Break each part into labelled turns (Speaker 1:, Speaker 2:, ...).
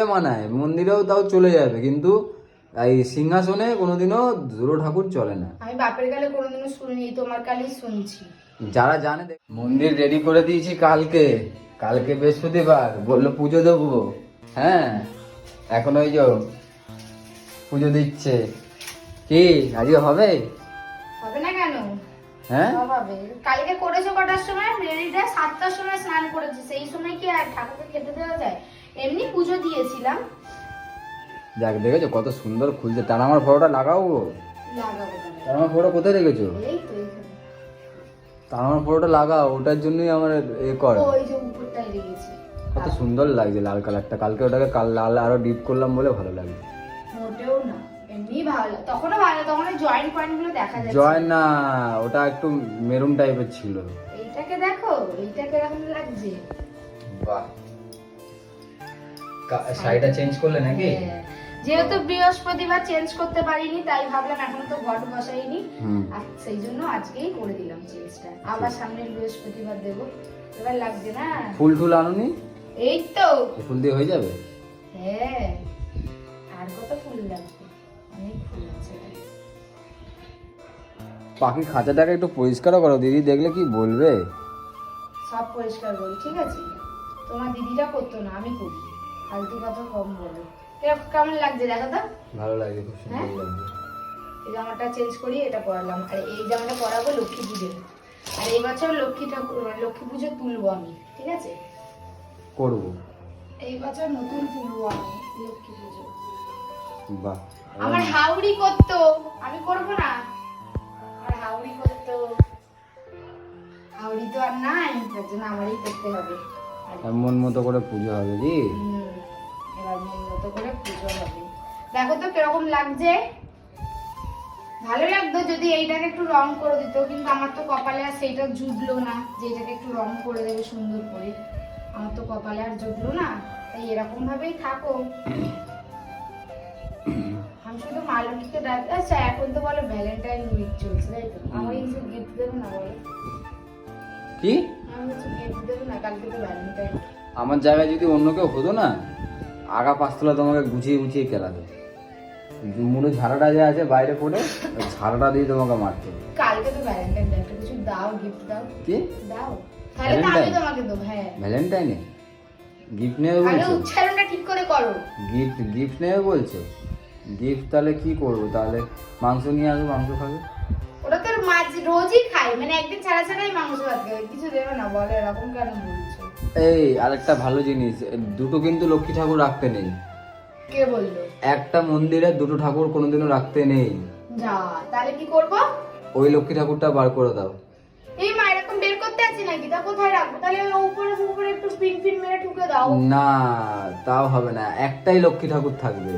Speaker 1: মন্দিরে মানায় মন্দিরেও তাও চলে যাবে কিন্তু এই সিংহাসনে কোনোদিনও দুটো ঠাকুর চলে না।
Speaker 2: আমি বাপের গালে কোনোদিনও শুনিনি তোমার কালেই শুনছি।
Speaker 1: যারা জানে মন্দির রেডি করে দিয়েছি কালকে কালকে বৃহস্পতিবার বলল পুজো দেবো। হ্যাঁ এখন ওই যে পুজো দিচ্ছে। কি আজকে হবে?
Speaker 2: হবে না কেন?
Speaker 1: হ্যাঁ?
Speaker 2: হবে। কালকে করেছ কটার সময়? রেডিটা সাতটার সময় স্নান করেছি সেই সময় কি আর ঠাকুরকে খেতে দেওয়া যায়? এমনি পুজো দিয়েছিলাম।
Speaker 1: দেখ দেখেছ কত সুন্দর খুলছে। তার আমার ফটোটা লাগাও গো।
Speaker 2: লাগাবো
Speaker 1: তার আমার ফটো কোথায় রেখেছো?
Speaker 2: এই তো
Speaker 1: তার আমার ফটোটা লাগাও ওটার জন্যই আমার এ করে।
Speaker 2: ওই যে উপরটাই লেগেছে
Speaker 1: কত সুন্দর লাগছে লাল কালারটা কালকে ওটাকে কাল লাল আরও ডিপ করলাম বলে ভালো লাগে
Speaker 2: মোটেও না এমনি ভালো। তখনও ভালো তখন জয়েন্ট পয়েন্ট দেখা যাচ্ছে।
Speaker 1: জয় না ওটা একটু মেরুন টাইপের ছিল।
Speaker 2: এইটাকে দেখো এইটাকে এরকম লাগছে।
Speaker 1: বাহ। শাড়িটা চেঞ্জ করলে নাকি?
Speaker 2: হ্যাঁ। যেহেতু বৃহস্পতিবার চেঞ্জ করতে পারিনি তাই ভাবলাম এখন তো ঘট বসাইনি। আর সেই জন্য আজকেই করে দিলাম চেঞ্জটা আবার সামনের বৃহস্পতিবার দেবো। এবার লাগছে না।
Speaker 1: ফুল টুল আনুনি?
Speaker 2: এই তো।
Speaker 1: ফুল দিয়ে হয়ে যাবে?
Speaker 2: হ্যাঁ। আর কত ফুল লাগবে? অনেক ফুল আছে।
Speaker 1: পাখির খাঁচাটাকে একটু পরিষ্কারও করো। দিদি দেখলে কি বলবে?
Speaker 2: সব পরিষ্কার করি ঠিক আছে? তোমার দিদিটা করতো না আমি করি। ফালতু কথা কম বলো। কেমন লাগছে দেখো তো?
Speaker 1: ভালো লাগে খুব সুন্দর
Speaker 2: হ্যাঁ?
Speaker 1: লাগছে।
Speaker 2: এই জামাটা চেঞ্জ করি এটা পরালাম। আর এই জামাটা পরাবো লক্ষ্মী পুজো। আর এই বছর লক্ষ্মী ঠাকুর মানে লক্ষ্মী পুজো তুলবো আমি ঠিক আছে?
Speaker 1: করব।
Speaker 2: এই বছর নতুন তুলবো আমি লক্ষ্মী পুজো।
Speaker 1: বাহ
Speaker 2: আমার হাউড়ি করতো। আমি করব না? আমার হাউড়ি করতো। হাউড়ি তো আর নাই তার জন্য আমারই করতে হবে।
Speaker 1: মন মতো করে পুজো হবে কি?
Speaker 2: করে পুজো হবে। দেখো তো কীরকম লাগছে। ভালো লাগতো যদি এইটাকে একটু রং করে দিত কিন্তু আমার তো কপালে আর সেইটা জুটলো না যে এটাকে একটু রং করে দেবে সুন্দর করে। আমার তো কপালে আর জুটলো না তাই এরকম ভাবেই থাকো। আমি শুধু মালবিককে ডাক আচ্ছা এখন তো বলো ভ্যালেন্টাইন উইক চলছে তাই তো? আমার কিছু গিফট দেবে না বলো?
Speaker 1: কি?
Speaker 2: আমি কিছু গিফট দেবে না কালকে তো ভ্যালেন্টাইন
Speaker 1: আমার জায়গায় যদি অন্য কেউ হতো না আগা পাঁচতলা তোমাকে গুছিয়ে গুছিয়ে কেলাতো মুড়ো ঝাড়াটা যে আছে বাইরে পড়ে ওই ঝাড়াটা দিয়ে তোমাকে মারতে
Speaker 2: কালকে তো ভ্যালেন্টাইন ডে একটা কিছু দাও গিফট দাও।
Speaker 1: কি?
Speaker 2: দাও। তাহলে আমি তোমাকে দেবো হ্যাঁ।
Speaker 1: ভ্যালেন্টাইনে গিফট নেবে বলছো?
Speaker 2: উচ্চারণটা ঠিক করে করো।
Speaker 1: গিফট গিফট নেবে বলছো? গিফট তাহলে কি করব? তাহলে মাংস নিয়ে আসব মাংস খাবে?
Speaker 2: রোজই খাই মানে একদিন ছাড়া ছাড়াই মাংস ভাত খাই কিছু দেবে না বলে এরকম কেন বলছো?
Speaker 1: এই আরেকটা ভালো জিনিস দুটো কিন্তু লক্ষ্মী ঠাকুর রাখতে নেই।
Speaker 2: কে বলল?
Speaker 1: একটা মন্দিরে দুটো ঠাকুর কোনোদিনও রাখতে নেই।
Speaker 2: যা তাহলে কি করব?
Speaker 1: ওই লক্ষ্মী ঠাকুরটা বার করে দাও।
Speaker 2: এই মা এরকম বের করতে আছি নাকি? তা কোথায় রাখব? তাহলে উপরে উপরে একটু পিন পিন মেরে ঠুকে দাও।
Speaker 1: না তাও হবে না একটাই লক্ষ্মী ঠাকুর থাকবে।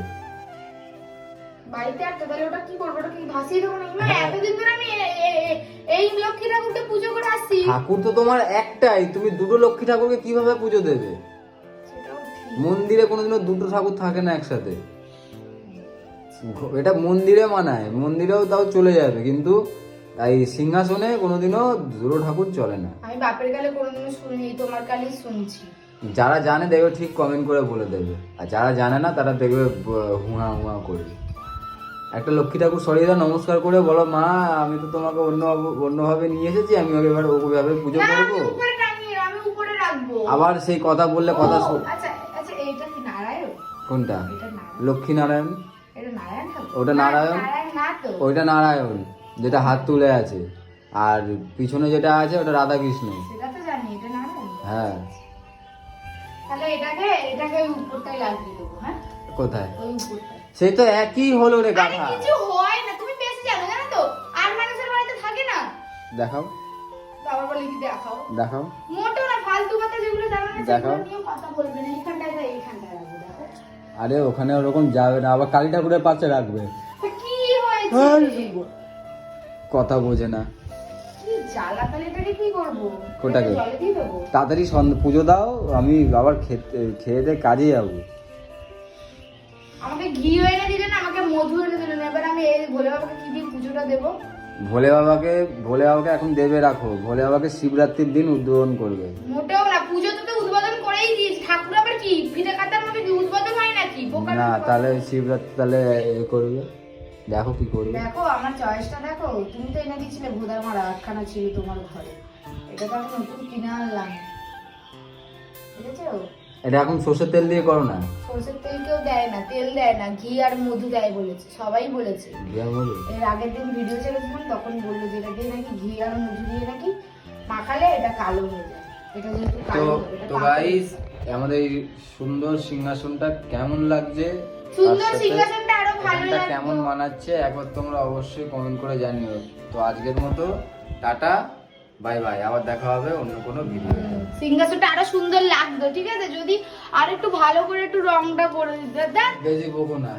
Speaker 2: বাড়িতে তাহলে ওটা কি করব? ওটা কি ভাসিয়ে দেবো না মা এতদিন ধরে আমি এই লক্ষ্মী ঠাকুরকে পুজো করে আসছি।
Speaker 1: ঠাকুর তো তোমার একটাই। তুমি দুটো লক্ষ্মী ঠাকুরকে কীভাবে পুজো দেবে? মন্দিরে কোনোদিনও দুটো ঠাকুর থাকে না একসাথে। এটা মন্দিরে মানায়। মন্দিরেও তাও চলে যাবে। কিন্তু এই সিংহাসনে কোনোদিনও দুটো ঠাকুর চলে না।
Speaker 2: আমি বাপের গালে কোনোদিনও শুনিনি তোমার কালেই শুনছি।
Speaker 1: যারা জানে দেখবে ঠিক কমেন্ট করে বলে দেবে। আর যারা জানে না তারা দেখবে হুঁয়া হুঁয়া করবে। একটা লক্ষ্মী ঠাকুর সরিয়ে দাও নমস্কার করে বলো মা আমি তো তোমাকে অন্য অন্যভাবে নিয়ে এসেছি আমি এবার ওভাবে পুজো করব? আবার সেই কথা বললে কথা
Speaker 2: আচ্ছা আচ্ছা
Speaker 1: কোনটা? লক্ষ্মী নারায়ণ? ওটা নারায়ণ? ওইটা নারায়ণ যেটা হাত তুলে আছে। আর পিছনে যেটা আছে ওটা রাধা কৃষ্ণ হ্যাঁ।
Speaker 2: হ্যাঁ?
Speaker 1: কোথায়? সেই তো একই হলো রে গাধা
Speaker 2: কিছু হয় না তুমি বেশি জানো জানো তো? আর মানুষের বাড়িতে থাকে না?
Speaker 1: দেখাও।
Speaker 2: বাবা বলে কি দেখাও?
Speaker 1: দেখাও।
Speaker 2: মোটেও না ফালতু কথা যেগুলো জানো না
Speaker 1: দেখাও।
Speaker 2: কথা বলবে না এইখানটায় না এইখানটায় রাখব
Speaker 1: আরে ওখানে ওরকম যাবে না আবার কালী ঠাকুরের পাশে রাখবে।
Speaker 2: কি হয়েছে
Speaker 1: কথা বোঝে না।
Speaker 2: কি জ্বালা তাহলে এটাকে কি করব?
Speaker 1: কোনটাকে?
Speaker 2: এটাকে জলে দিয়ে দেবো?
Speaker 1: তাড়াতাড়ি পুজো দাও আমি আবার খেতে খেয়ে দিয়ে কাজে যাব।
Speaker 2: আমাকে ঘি এনে দিলেন আমাকে মধু এনে দিলেন এবার আমি এই ভোলে বাবাকে কি দিয়ে পুজোটা দেবো?
Speaker 1: ভোলে বাবাকে ভোলে বাবাকে এখন দেবে রাখো। ভোলে বাবাকে শিবরাত্রির দিন উদ্বোধন করবে।
Speaker 2: মোটেও না পুজো তো উদ্বোধন করেই দিস ঠাকুর আবার কি? ফিরে কাটার মধ্যে কি উদ্বোধন হয় না
Speaker 1: না তাহলে শিবরাত্রি তাহলে এ করবে। দেখো কি করবে।
Speaker 2: দেখো আমার চয়েসটা দেখো। তুমি তো এনে দিয়েছিলে ভোদার মারা আটখানা ছিল তোমার ঘরে। এটা তো আমি নতুন কিনে আনলাম। বুঝেছ?
Speaker 1: এটা এখন সর্ষের তেল দিয়ে করো না?
Speaker 2: সরষের তেল কেউ দেয় না তেল দেয় না ঘি আর মধু দেয় বলেছে সবাই বলেছে। এর আগের দিন ভিডিও ছেড়েছিলাম তখন বলল যে এটা দিয়ে নাকি ঘি আর মধু দিয়ে নাকি মাখালে এটা কালো হয়ে যায়। এটা যেহেতু
Speaker 1: তো
Speaker 2: কালো
Speaker 1: তো। গাইস আমাদের এই সুন্দর সিংহাসনটা কেমন লাগছে?
Speaker 2: সুন্দর সিংহাসনটা আরও ভালো লাগতো।
Speaker 1: কেমন মানাচ্ছে? একবার তোমরা অবশ্যই কমেন্ট করে জানিও। তো আজকের মতো টাটা। বাই বাই আবার দেখা হবে অন্য কোনো ভিডিও
Speaker 2: সিংহাসনটা আরও সুন্দর লাগতো ঠিক আছে? যদি আর একটু ভালো করে একটু রংটা করে দিতে
Speaker 1: বেশি বকো না।